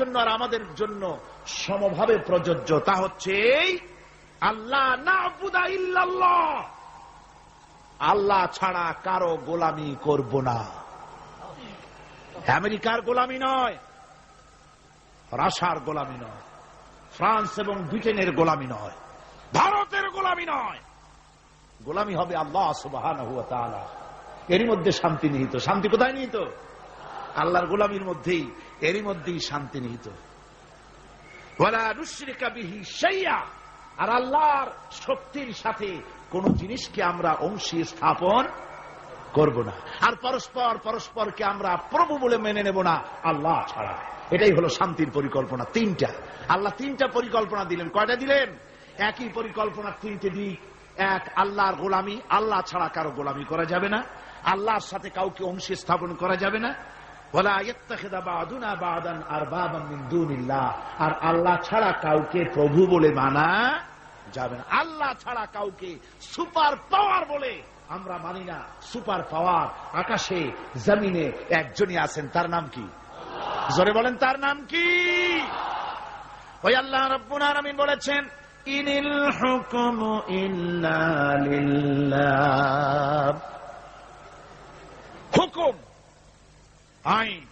জন্য আর আমাদের জন্য সমভাবে প্রযোজ্য, তা হচ্ছে আল্লাহ না আল্লাহ ছাড়া কারও গোলামি করব না। আমেরিকার গোলামি নয় রাশার গোলামি নয়, ফ্রান্স এবং ব্রিটেনের গোলামি নয়, ভারতের গোলামি নয়। গোলামি হবে আল্লাহ সুবাহান এরই মধ্যে শান্তি নিহিত। শান্তি কোথায় নিহিত? আল্লাহর গোলামির মধ্যেই, এরই মধ্যেই শান্তি নিহিত। আর আল্লাহর শক্তির সাথে কোন জিনিসকে আমরা অংশী স্থাপন করব না। আর পরস্পর পরস্পরকে আমরা প্রভু বলে মেনে নেব না, আল্লাহ ছাড়া। এটাই হলো শান্তির পরিকল্পনা তিনটা। আল্লাহ তিনটা পরিকল্পনা দিলেন। কয়টা দিলেন? একই পরিকল্পনা তিনটে দিক। এক, আল্লাহর গোলামি। আল্লাহ ছাড়া কারও গোলামি করা যাবে না। আল্লাহর সাথে কাউকে অংশী স্থাপন করা যাবে না। আর আল্লাহ ছাড়া কাউকে প্রভু বলে মানা যাবে না। আল্লাহ ছাড়া কাউকে সুপার পাওয়ার বলে আমরা মানি না। সুপার পাওয়ার আকাশে, জমিনে একজনই আছেন। তার নাম কি? জোরে বলেন, তার নাম কি? ওই আল্লাহ রব্বুল আলামিন বলেছেন, ইনিল হুকুম ইল্লা লিল্লাহ হুকুম আইন।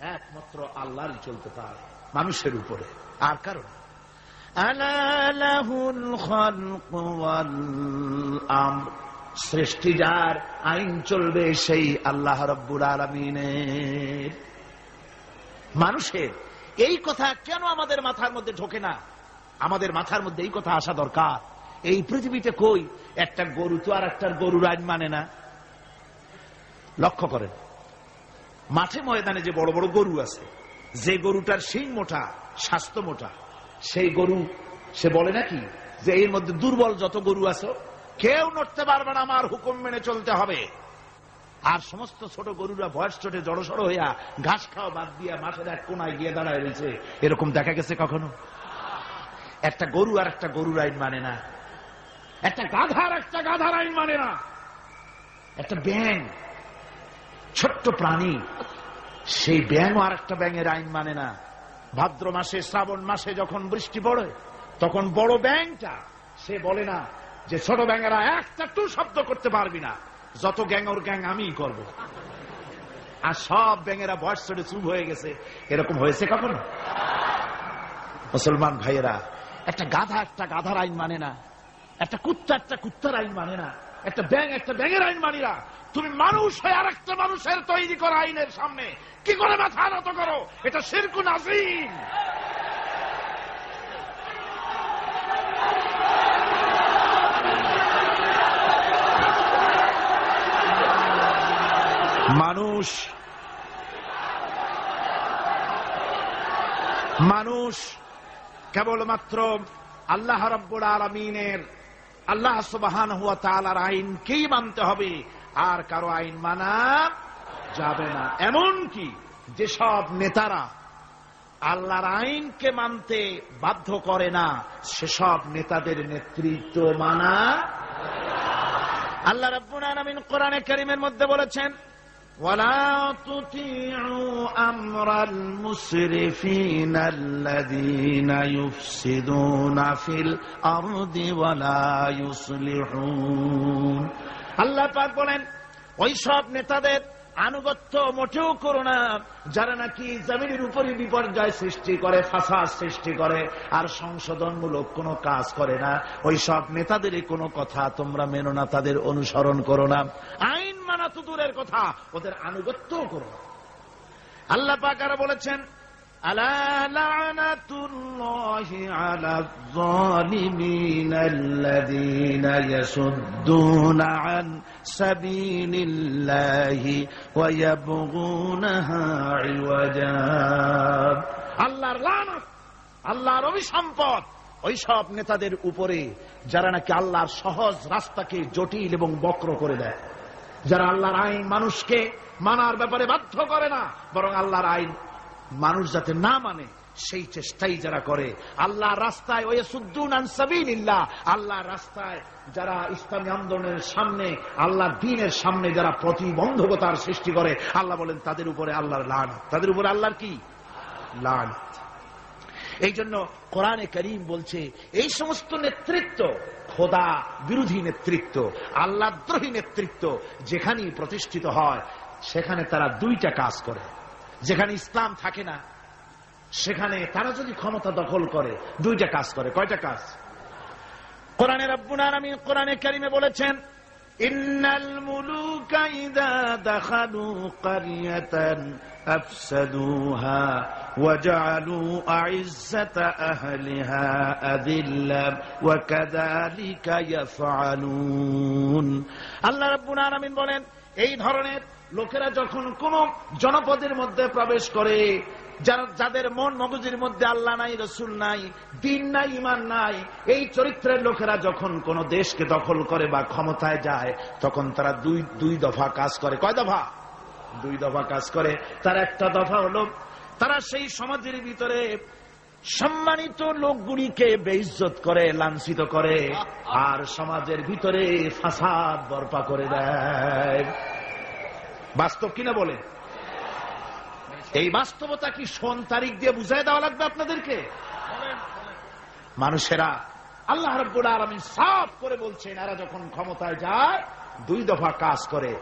একমাত্র আল্লাহরই চলতে পারে। মানুষের উপরে। আর কারণ সৃষ্টি যার আইন চলবে সেই আল্লাহ রব্বুল আলমিনের। মানুষের এই কথা কেন আমাদের মাথার মধ্যে ঢোকে না? আমাদের মাথার মধ্যে এই কথা আসা দরকার। এই পৃথিবীতে কই? একটা গরু তো আর একটা গরুর আইন মানে না। লক্ষ্য করেন। মাঠে ময়দানে যে বড় বড় গরু আছে, যে গরুটার শিং মোটা, স্বাস্থ্য মোটা, সেই গরু, সে বলে নাকি যে এর মধ্যে দুর্বল যত গরু আছে, কেউ নড়তে পারবে না, আমার হুকুম মেনে চলতে হবে। আর সমস্ত ছোট গরুরা বয়স ছোটে জড়সড় হইয়া ঘাস খাওয়া বাদ দিয়া মাঠের এক কোনায় গিয়ে দাঁড়ায় রয়েছে। এরকম দেখা গেছে কখনো? একটা গরু আর একটা গরুর আইন মানে না। একটা গাধার একটা গাধার আইন মানে না। একটা ব্যাং ছোট্ট প্রাণী। সেই ব্যাং আর একটা ব্যাঙের আইন মানে না। ভাদ্র মাসে, শ্রাবণ মাসে যখন বৃষ্টি পড়ে, তখন বড় ব্যাংটা সে বলে না যে ছোট ব্যাঙেরা একটা টু শব্দ করতে পারবি না। যত গ্যাং ওর গ্যাং, আমিই করব। আর সব ব্যাঙেরা বয়স চড়ে চুপ হয়ে গেছে। এরকম হয়েছে কখনো? মুসলমান ভাইয়েরা, একটা গাধা একটা গাধার আইন মানে না। একটা কুত্তা একটা কুত্তার আইন মানে না। একটা ব্যাং একটা ব্যাঙের আইন মানি না তুমি মানুষ হয়ে আর একটা মানুষের তৈরি করা আইনের সামনে। কি করে মাথা নত করো? এটা শিরকুন আজিম মানুষ। মানুষ। কেবলমাত্র আল্লাহ রব্বুল আলমিনের আল্লাহ সুবাহান হুয়া তালার আইনকেই মানতে হবে? আর কারও আইন মানা যাবে না। এমন কি যেসব নেতারা আল্লাহর আইনকে মানতে বাধ্য করে না, সেসব নেতাদের নেতৃত্ব মানা আল্লাহ রব্বুল আলমিন কোরআনে করিমের মধ্যে বলেছেন ولا تطيعوا أمر المسرفين الذين يفسدون في الأرض ولا يصلحون আল্লাহ পাক বলেন ওই সব নেতাদের আনুগত্য মোটেও করো না যারা নাকি জমিনের উপরে বিপর্যয় সৃষ্টি করে ফাঁসা সৃষ্টি করে আর সংশোধনমূলক কোনো কাজ করে না ওই সব নেতাদের কোনো কথা তোমরা মেনো না তাদের অনুসরণ করো না আইন মানা তো দূরের কথা, ওদের আনুগত্য করো আল্লাহ পাকারা বলেছেন আল্লাহর লানত, আল্লাহর অভিসম্পদ, ওইসব নেতাদের উপরে যারা নাকি আল্লাহর সহজ রাস্তাকে জটিল এবং বক্র করে দেয়। যারা আল্লাহর আইন মানুষকে মানার ব্যাপারে বাধ্য করে না, বরং আল্লাহর আইন মানুষ যাতে না মানে সেই চেষ্টাই যারা করে। আল্লাহ রাস্তায় ওই সুদ্দুন আনসাবিল্লাহ আল্লাহ রাস্তায় যারা ইসলামী আন্দোলনের সামনে আল্লাহ দিনের সামনে যারা প্রতিবন্ধকতার সৃষ্টি করে, আল্লাহ বলেন, তাদের উপরে আল্লাহর লান তাদের উপরে আল্লাহর কি? লানত। এই জন্য কোরআনে করিম বলছে, এই সমস্ত নেতৃত্ব খোদা বিরোধী নেতৃত্ব, আল্লাদ্রোহী নেতৃত্ব যেখানেই প্রতিষ্ঠিত হয়, সেখানে তারা দুইটা কাজ করে। যেখানে ইসলাম থাকে না, সেখানে তারা যদি ক্ষমতা দখল করে, দুইটা কাজ করে। কয়টা কাজ? কোরআনের রব্বুল আরামিন কোরআনে কারিমে বলেছেন মুলুকা ইযা দাখালু কারিয়াতান আফসাদুহা ওয়াজআলু আইজ্জাতা আহলিহা আযিল্লা ওয়া কাযালিকা ইয়াফআলুন। আল্লাহ রাব্বুল আলামিন বলেন, এই ধরনের লোকেরা যখন কোন জনপদের মধ্যে প্রবেশ করে যারা, যাদের মন মগজের মধ্যে আল্লাহ নাই, রসুল নাই, দিন নাই ইমান নাই, এই চরিত্রের লোকেরা যখন কোন দেশকে দখল করে বা ক্ষমতায় যায়, তখন তারা দুই দুই দফা কাজ করে। কয় দফা? দুই দফা কাজ করে। তার একটা দফা হলো, তারা সেই সমাজের ভিতরে সম্মানিত লোকগুলিকে বেইজ্জত করে, লাঞ্ছিত করে, আর সমাজের ভিতরে ফাসাদ বরপা করে দেয়। বাস্তব কিনা বলে এই বাস্তবতা কি সোন তারিখ দিয়ে বুঝাই দেওয়া লাগবে আপনাদেরকে? মানুষেরা আল্লাহ রব্বুল আলমিন সাফ করে বলছেন এরা যখন ক্ষমতায় যায় দুই দফা কাজ করে।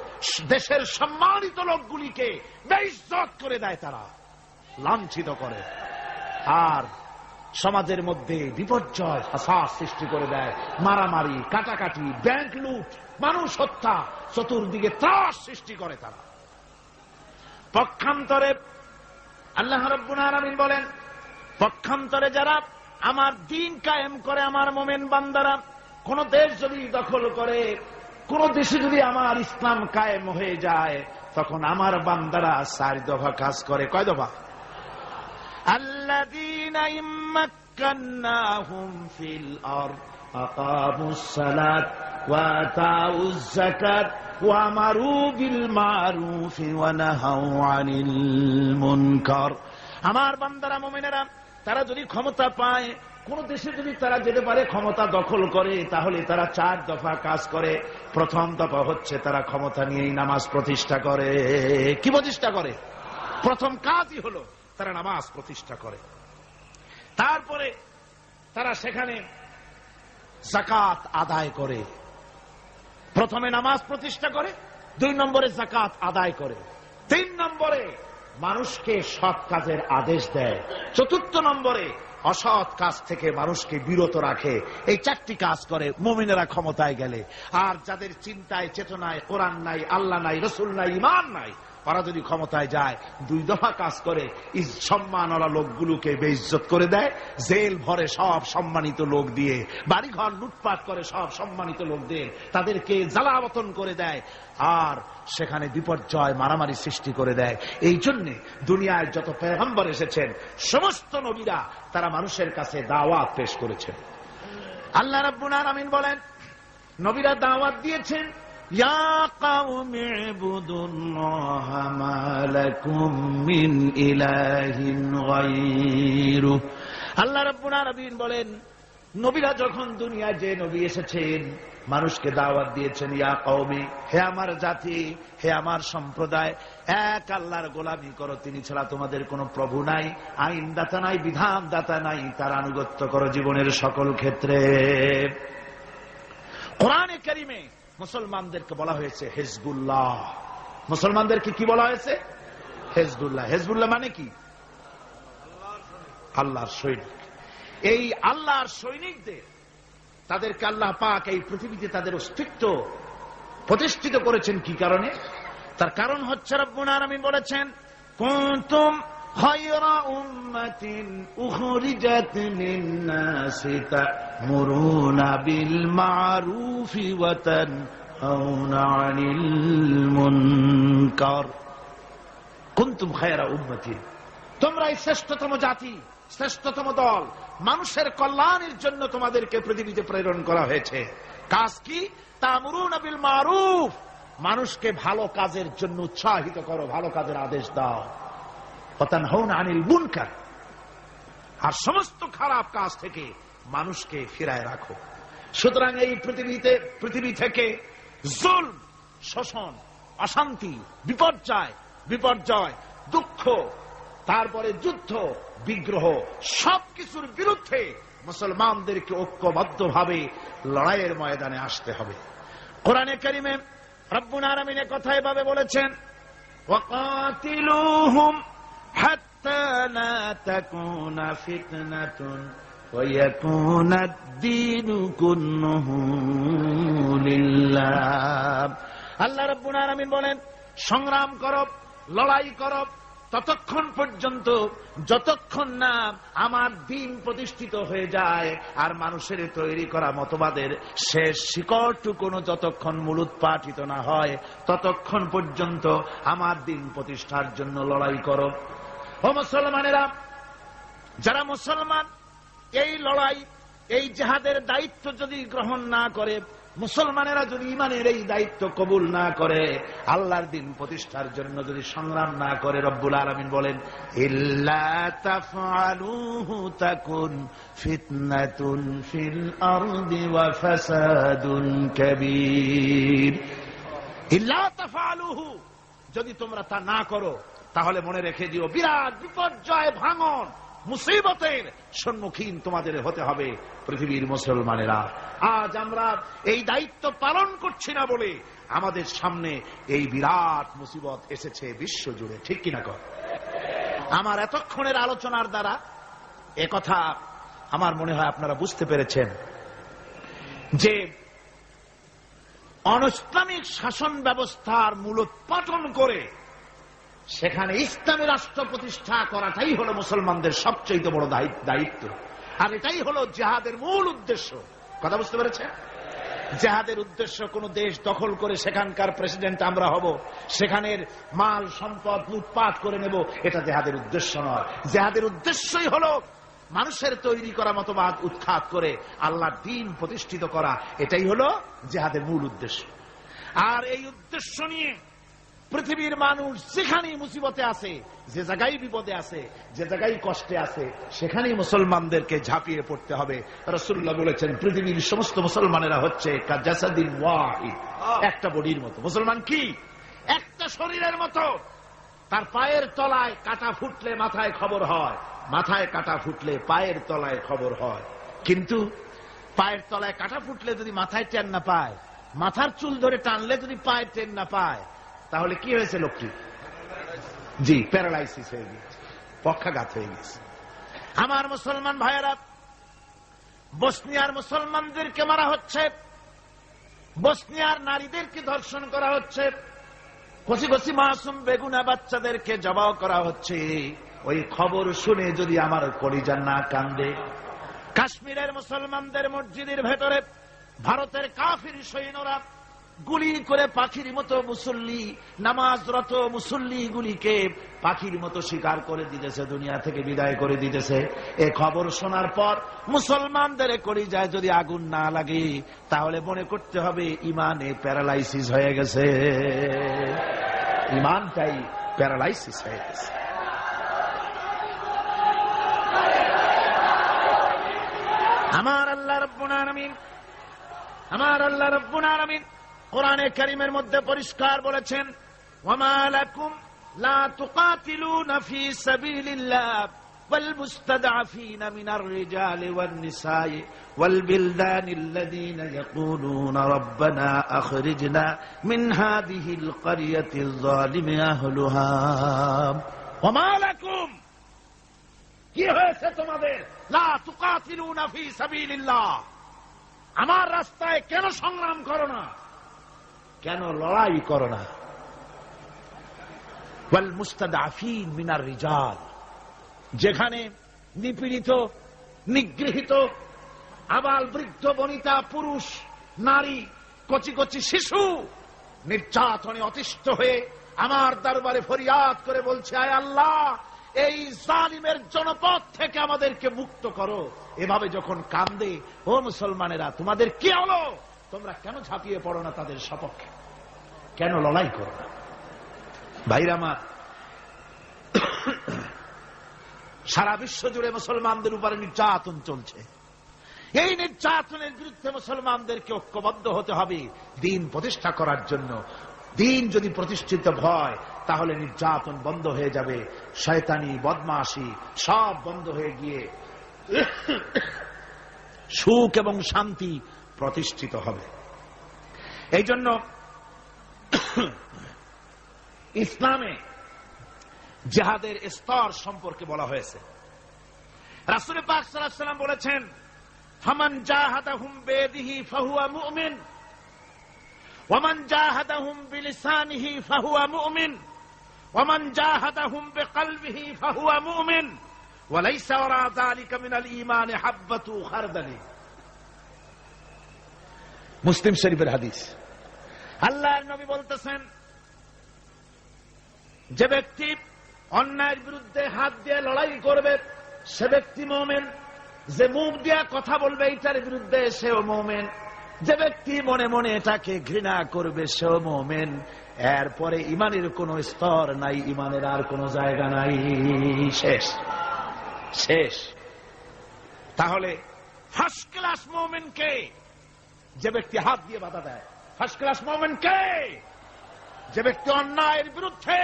দেশের সম্মানিত লোকগুলিকে বেইজ্জত করে দেয় তারা লাঞ্ছিত করে। আর সমাজের মধ্যে বিপর্যয় ফাঁসাদ সৃষ্টি করে দেয়। মারামারি কাটাকাটি ব্যাংক লুট মানুষ হত্যা চতুর্দিকে ত্রাস সৃষ্টি করে তারা। পক্ষান্তরে আল্লাহ রব্বুল আলামিন বলেন পক্ষান্তরে যারা আমার দিন কায়েম করে আমার মোমেন বান্দারা কোন দেশ যদি দখল করে কোন দেশে যদি আমার ইসলাম কায়েম হয়ে যায় তখন আমার বান্দারা চার দফা কাজ করে কয় দফা الذين إن مكناهم في الأرض أقاموا الصلاة وآتوا الزكاة وأمروا بالمعروف ونهوا عن المنكر আমার বান্দারা মোমেনেরা তারা যদি ক্ষমতা পায় কোন দেশে যদি তারা যেতে পারে ক্ষমতা দখল করে তাহলে তারা চার দফা কাজ করে প্রথম দফা হচ্ছে তারা ক্ষমতা নিয়েই নামাজ প্রতিষ্ঠা করে কি প্রতিষ্ঠা করে প্রথম কাজই হলো তারা নামাজ প্রতিষ্ঠা করে তারপরে তারা সেখানে জাকাত আদায় করে প্রথমে নামাজ প্রতিষ্ঠা করে, দুই নম্বরে জাকাত আদায় করে। তিন নম্বরে মানুষকে সৎ কাজের আদেশ দেয়। চতুর্থ নম্বরে অসৎ কাজ থেকে মানুষকে বিরত রাখে। এই চারটি কাজ করে, মুমিনেরা ক্ষমতায় গেলে। আর যাদের চিন্তায়, চেতনায়, কোরআন নাই, আল্লাহ নাই, রসুল নাই ইমান নাই ওরা যদি ক্ষমতায় যায়, দুই দফা কাজ করে সম্মান ওরা লোকগুলোকে বেইজ্জত করে দেয়, জেল ভরে সব সম্মানিত লোক দিয়ে, বাড়িঘর লুটপাট করে সব সম্মানিত লোকদের তাদেরকে জ্বালাবতন করে দেয়, আর সেখানে বিপর্যয়, মারামারি সৃষ্টি করে দেয়। এই জন্য দুনিয়ায় যত পেগম্বর এসেছেন, সমস্ত নবীরা তারা মানুষের কাছে দাওয়াত পেশ করেছেন। আল্লাহ রাব্বুল আলামিন বলেন, নবীরা দাওয়াত দিয়েছেন يا قوم اعبدوا الله ما لكم من إله غيره আল্লাহ রাব্বুল আলামিন বলেন নবীরা যখন দুনিয়ায় যে নবী এসেছেন মানুষকে দাওয়াত দিয়েছেন ইয়া কওমি হে আমার জাতি হে আমার সম্প্রদায় এক আল্লাহর গোলামি করো তিনি ছাড়া তোমাদের কোনো প্রভু নাই আইন দাতা নাই বিধান দাতা নাই তার আনুগত্য করো জীবনের সকল ক্ষেত্রে কোরআনে কারিমে মুসলমানদেরকে বলা হয়েছে হেজবুল্লাহ। মুসলমানদেরকে কি বলা হয়েছে? হেজবুল্লাহ। হেজবুল্লাহ মানে কি? আল্লাহর সৈনিক। এই আল্লাহর সৈনিকদের, তাদেরকে আল্লাহ পাক এই পৃথিবীতে তাদের অস্তিত্ব প্রতিষ্ঠিত করেছেন কি কারণে? তার কারণ হচ্ছে রব্বুল আমি বলেছেন, কুনতুম খায়রা উম্মাতিন উখরিজাত লিন-নাসি তা'মুরুনা বিল মা'রুফি ওয়া তানহাউনা 'আনিল মুনকার কুনতুম খায়রা উম্মাতিন তোমরা এই শ্রেষ্ঠতম জাতি, শ্রেষ্ঠতম দল। মানুষের কল্যাণের জন্য তোমাদেরকে পৃথিবীতে প্রেরণ করা হয়েছে। কাজ কি? তা'মুরুনা বিল মা'রুফ। মানুষকে ভালো কাজের জন্য উৎসাহিত করো, ভালো কাজের আদেশ দাও। আনিল মুনকার আর সমস্ত খারাপ কাজ থেকে মানুষকে ফিরায় রাখো সুতরাং এই পৃথিবীতে পৃথিবী থেকে জুল শোষণ অশান্তি বিপর্যয় বিপর্যয় দুঃখ তারপরে যুদ্ধ বিগ্রহ সবকিছুর বিরুদ্ধে মুসলমানদেরকে ঐক্যবদ্ধ ভাবে লড়াইয়ের ময়দানে আসতে হবে কোরআনে কারিমে রব্বুল আলামিনের কথা এভাবে বলেছেন وقاتلوهم حتى لا تكون فتنة ويكون الدين كله لله আল্লাহ রব্বুল আলামিন বলেন সংগ্রাম করো লড়াই করো ততক্ষণ পর্যন্ত যতক্ষণ না আমার দিন প্রতিষ্ঠিত হয়ে যায় আর মানুষের তৈরি করা মতবাদের শেষ শিকড়টুকুনো যতক্ষণ মূলোৎপাটিত না হয় ততক্ষণ পর্যন্ত আমার দিন প্রতিষ্ঠার জন্য লড়াই করো ও মুসলমানেরা, যারা মুসলমান, এই লড়াই, এই জেহাদের দায়িত্ব যদি গ্রহণ না করে, মুসলমানেরা যদি ইমানের এই দায়িত্ব কবুল না করে, আল্লাহর দিন প্রতিষ্ঠার জন্য যদি সংগ্রাম না করে, রব্বুল আলমিন বলেন যদি তোমরা তা না করো তাহলে মনে রেখে দিও, বিরাট বিপর্যয়, ভাঙন, মুসিবতের সম্মুখীন তোমাদের হতে হবে পৃথিবীর মুসলমানেরা। আজ আমরা এই দায়িত্ব পালন করছি না বলে আমাদের সামনে এই বিরাট মুসিবত এসেছে বিশ্ব জুড়ে ঠিক কিনা কর? আমার এতক্ষণের আলোচনার দ্বারা কথা আমার মনে হয় আপনারা বুঝতে পেরেছেন যে অনইসলামিক শাসন ব্যবস্থার মূল মূলোৎপাটন করে সেখানে ইসলামী রাষ্ট্র প্রতিষ্ঠা করাটাই হলো মুসলমানদের সবচেয়ে বড় দায়িত্ব আর এটাই হলো জেহাদের মূল উদ্দেশ্য। কথা বুঝতে পেরেছে জেহাদের উদ্দেশ্য কোন দেশ দখল করে সেখানকার প্রেসিডেন্ট আমরা হব, সেখানের মাল, সম্পদ, লুটপাট করে নেব, এটা জেহাদের উদ্দেশ্য নয়। জেহাদের উদ্দেশ্যই হলো মানুষের তৈরি করা মতবাদ উৎখাত করে আল্লাহ দিন প্রতিষ্ঠিত করা, এটাই হলো জেহাদের মূল উদ্দেশ্য। আর এই উদ্দেশ্য নিয়ে পৃথিবীর মানুষ যেখানেই মুসিবতে আছে, যে জায়গায় বিপদে আছে, যে জায়গায় কষ্টে আছে, সেখানেই মুসলমানদেরকে ঝাঁপিয়ে পড়তে হবে। রসুল্লাহ বলেছেন, পৃথিবীর সমস্ত মুসলমানেরা হচ্ছে একটা বডির মতো। মুসলমান কি? একটা শরীরের মতো। তার পায়ের তলায় কাটা ফুটলে মাথায় খবর হয়, মাথায় কাটা ফুটলে পায়ের তলায় খবর হয়। কিন্তু পায়ের তলায় কাটা ফুটলে যদি মাথায় টেন না পায়, মাথার চুল ধরে টানলে যদি পায়ের টেন না পায় তাহলে কি হয়েছে লোকটি জি প্যারালাইসিস হয়ে গেছে পক্ষাঘাত হয়ে গেছে আমার মুসলমান ভাইয়েরা, বসনিয়ার মুসলমানদেরকে মারা হচ্ছে, বসনিয়ার নারীদেরকে ধর্ষণ করা হচ্ছে কচি কচি মাসুম বেগুনা বাচ্চাদেরকে জবাও করা হচ্ছে। ওই খবর শুনে যদি আমার কলিজার না কান্দে, কাশ্মীরের মুসলমানদের মসজিদের ভেতরে ভারতের কাফির সৈন্যরা গুলি করে পাখির মতো মুসল্লি, নামাজরত মুসল্লি গুলিকে পাখির মতো শিকার করে দিতেছে, দুনিয়া থেকে বিদায় করে দিতেছে। এ খবর শোনার পর মুসলমানদের করি যায় যদি আগুন না লাগে, তাহলে মনে করতে হবে ইমানে প্যারালাইসিস হয়ে গেছে। ইমানটাই প্যারালাইসিস হয়ে গেছে। আমার আল্লাহ রব্বুল আলামিন, আমার আল্লাহ রব্বুল আলামিন কোরআনে করিমের মধ্যে পরিষ্কার বলেছেন ওয়ামালাকুম লা তুকাতিলুনা ফি সাবিলিল্লাহ والمستضعفين من الرجال والنساء والبلدان الذين يقولون ربنا أخرجنا من هذه القرية الظالم أهلها وما لكم কি হয়েছে তোমাদের লা তুকাতিলুনা ফি সাবিলিল্লাহ আমার রাস্তায় কেন সংগ্রাম করো না কেন লড়াই করো না? যেখানে নিপীড়িত, নিগৃহীত, আবাল বৃদ্ধ, বনিতা, পুরুষ, নারী, কচি কচি শিশু নির্যাতনে অতিষ্ঠ হয়ে আমার দরবারে ফরিয়াদ করে বলছে, আয় আল্লাহ, এই জালিমের জনপদ থেকে আমাদেরকে মুক্ত করো। এভাবে যখন কান্দে, ও মুসলমানেরা, তোমাদের কি হলো? তোমরা কেন ঝাঁপিয়ে পড়ো না তাদের সপক্ষে? কেন লড়াই করো না? ভাইরামা সারা বিশ্ব জুড়ে মুসলমানদের উপরে নির্যাতন চলছে। এই নির্যাতনের বিরুদ্ধে মুসলমানদেরকে ঐক্যবদ্ধ হতে হবে, দিন প্রতিষ্ঠা করার জন্য। দিন যদি প্রতিষ্ঠিত হয়, তাহলে নির্যাতন বন্ধ হয়ে যাবে, শয়তানি, বদমাশি সব বন্ধ হয়ে গিয়ে সুখ এবং শান্তি প্রতিষ্ঠিত হবে। এই জন্য ইসলামে জেহাদের স্তর সম্পর্কে বলা হয়েছে। রাসুল পাক সাল্লাম বলেছেন হামান জাহাদাহুম বেদিহি ফাহুয়া মুমিন ওমান জাহাদাহুম বিলিসানিহি ফাহুয়া মুমিন ওমান জাহাদাহুম কালবিহি ফাহুয়া মুমিন, ওয়ালাইসা ওয়ারা যালিকা মিনাল ঈমানি হাব্বাতু খারদালি মুসলিম শরীফের হাদিস। আল্লাহর নবী বলতেছেন, যে ব্যক্তি অন্যায়ের বিরুদ্ধে হাত দিয়ে লড়াই করবে, সে ব্যক্তি মোমেন। যে মুখ দিয়া কথা বলবে এটার বিরুদ্ধে সেও মোমেন। যে ব্যক্তি মনে মনে এটাকে ঘৃণা করবে, সেও মোমেন। এরপরে ইমানের কোন স্তর নাই, ইমানের আর কোন জায়গা নাই। শেষ। শেষ। তাহলে ফার্স্ট ক্লাস মোমেন কে যে ব্যক্তি হাত দিয়ে বাধা দেয় ফার্স্ট ক্লাস মোমেন্ট কে? যে ব্যক্তি অন্যায়ের বিরুদ্ধে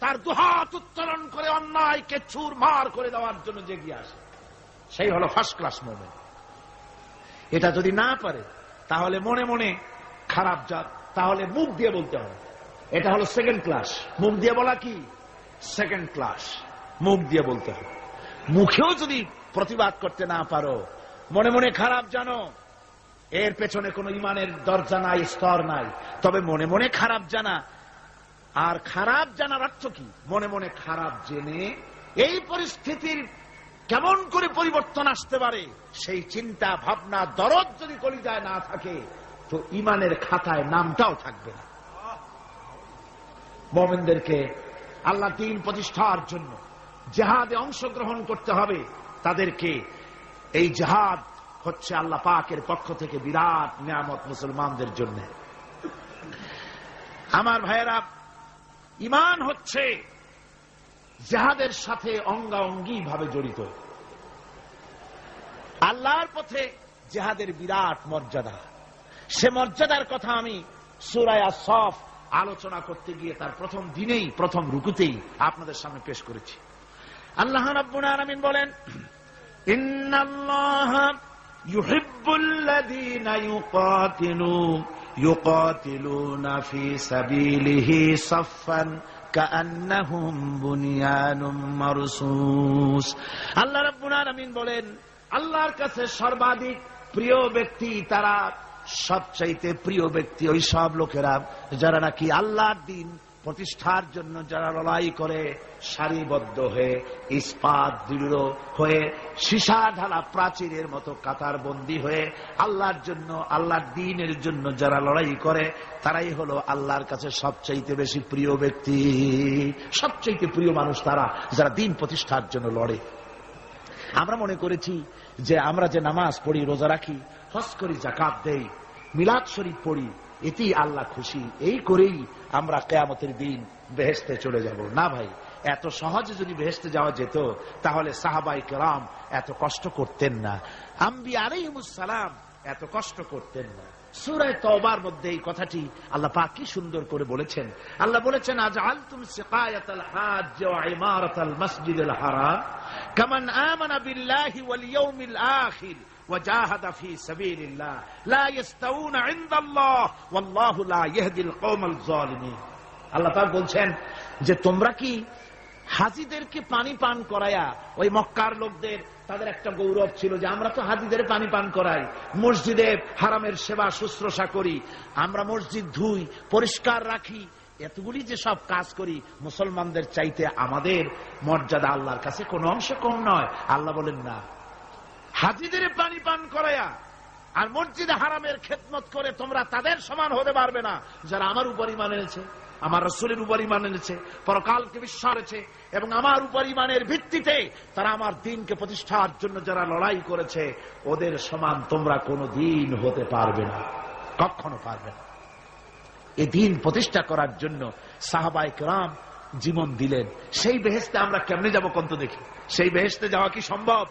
তার দুহাত উত্তোলন করে অন্যায়কে চুর মার করে দেওয়ার জন্য জেগিয়ে আসে, সেই হলো ফার্স্ট ক্লাস মোমেন্ট এটা যদি না পারে, তাহলে মনে মনে খারাপ জাত, তাহলে মুখ দিয়ে বলতে হবে। এটা হলো সেকেন্ড ক্লাস মুখ দিয়ে বলা কি? সেকেন্ড ক্লাস মুখ দিয়ে বলতে হবে। মুখেও যদি প্রতিবাদ করতে না পারো, মনে মনে খারাপ জানো এর পেছনে কোনো ইমানের দরজা নাই, স্তর নাই। তবে মনে মনে খারাপ জানা। আর খারাপ জানার অর্থ কি? মনে মনে খারাপ জেনে এই পরিস্থিতির কেমন করে পরিবর্তন আসতে পারে, সেই চিন্তা, ভাবনা, দরদ যদি কলিজায় না থাকে, তো ইমানের খাতায় নামটাও থাকবে না। মোমেনদেরকে আল্লাহ দিন প্রতিষ্ঠার জন্য জেহাদে অংশগ্রহণ করতে হবে। তাদেরকে এই জেহাদ হচ্ছে আল্লাহ পাকের পক্ষ থেকে বিরাট নিয়ামত মুসলমানদের জন্য। আমার ভাইয়েরা ইমান হচ্ছে জেহাদের সাথে অঙ্গাঙ্গি ভাবে জড়িত। আল্লাহর পথে জেহাদের বিরাট মর্যাদা। সে মর্যাদার কথা আমি সুরায়া সফ আলোচনা করতে গিয়ে তার প্রথম দিনেই, প্রথম রুকুতেই আপনাদের সামনে পেশ করেছি। আল্লাহ রাব্বুল আলামিন বলেন, ইন্নাল্লাহা বুনিয়ানুম আল্লাহ রাব্বুল বলেন, আল্লাহর কাছে সর্বাধিক প্রিয় ব্যক্তি তারা, সবচাইতে প্রিয় ব্যক্তি ওই সব লোকেরা যারা নাকি আল্লাহর দিন প্রতিষ্ঠার জন্য যারা লড়াই করে সারিবদ্ধ হয়ে, ইস্পাত দৃঢ় হয়ে সীসা ঢালা প্রাচীরের মতো কাতার বন্দী হয়ে, আল্লাহর জন্য, আল্লাহর দিনের জন্য যারা লড়াই করে, তারাই হলো আল্লাহর কাছে সবচাইতে বেশি প্রিয় ব্যক্তি। সবচাইতে প্রিয় মানুষ তারা, যারা দিন প্রতিষ্ঠার জন্য লড়ে। আমরা মনে করেছি যে আমরা যে নামাজ পড়ি, রোজা রাখি হস করি জাকাত দেই, মিলাদ শরীফ পড়ি এতেই আল্লাহ খুশি। এই করেই আমরা কেয়ামতের দিন বেহেস্তে চলে যাব। না ভাই, এত সহজে যদি বেহেস্তে যাওয়া যেত, তাহলে সাহাবাই কেরাম এত কষ্ট করতেন না। আম্বি আলাইহিমুসালাম এত কষ্ট করতেন না। সুরায় তওবার মধ্যে এই কথাটি আল্লাহ পাক কি সুন্দর করে বলেছেন। আল্লাহ বলেছেন আজ আলতুম সিকায়াতাল হাজ ওয়া ইমারাতাল মসজিদুল হারাম কামান আমানা বিল্লাহি ওয়াল ইয়াউমিল আখির। وجاهد في سبيل الله لا يستوون عند الله والله لا يهدي القوم الظالمين আল্লাহ পাক বলছেন যে তোমরা কি হাজিদেরকে পানি পান করায়া ওই মক্কার লোকদের তাদের একটা গৌরব ছিল যে আমরা তো হাজিদের পানি পান করাই মসজিদে হারামের সেবা শুশ্রূষা করি আমরা মসজিদ ধুই পরিষ্কার রাখি এতগুলি যে সব কাজ করি মুসলমানদের চাইতে আমাদের মর্যাদা আল্লাহর কাছে কোন অংশ কম নয় আল্লাহ বলেন না হাজিদের পানি পান করায়া আর মসজিদে হারামের খেদমত করে তোমরা তাদের সমান হতে পারবে না। যারা আমার উপর ইমান এনেছে, আমার রসুলের উপর ইমান এনেছে, পরকালকে বিশ্বাস করেছে এবং আমার উপর ইমানের ভিত্তিতে তারা আমার দিনকে প্রতিষ্ঠার জন্য যারা লড়াই করেছে, ওদের সমান তোমরা কোনো দিন হতে পারবে না। কখনো পারবে না। এই দিন প্রতিষ্ঠা করার জন্য সাহাবাই রাম জীবন দিলেন। সেই বেহেস্তে আমরা কেমনে যাব কন্ত দেখি? সেই বেহেস্তে যাওয়া কি সম্ভব?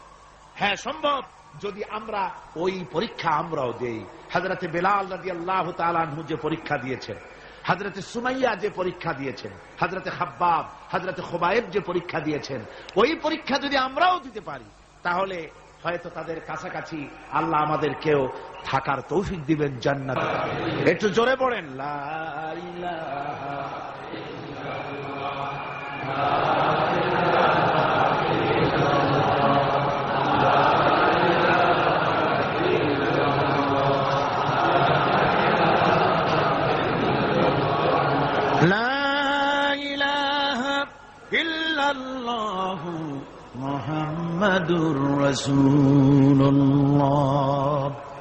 হ্যাঁ সম্ভব। যদি আমরা ওই পরীক্ষা আমরাও দেই। হাজরাতে বেলাল রাজি আল্লাহ তালু যে পরীক্ষা দিয়েছেন হাজরতে সুমাইয়া যে পরীক্ষা দিয়েছেন হাজরতে হাব্বাব হাজরতে খোবায়েব যে পরীক্ষা দিয়েছেন, ওই পরীক্ষা যদি আমরাও দিতে পারি, তাহলে হয়তো তাদের কাছাকাছি আল্লাহ আমাদেরকেও থাকার তৌফিক দিবেন জান্নাত। একটু জোরে পড়েন লা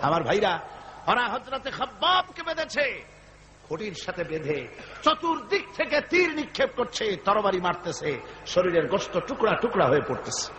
আমার ভাইরা, ওরা হজরতে খাবকে বেঁধেছে। খুঁটির সাথে বেঁধে চতুর্দিক থেকে তীর নিক্ষেপ করছে, তরবারি মারতেছে, শরীরের গোস্ত টুকরা টুকরা হয়ে পড়তেছে।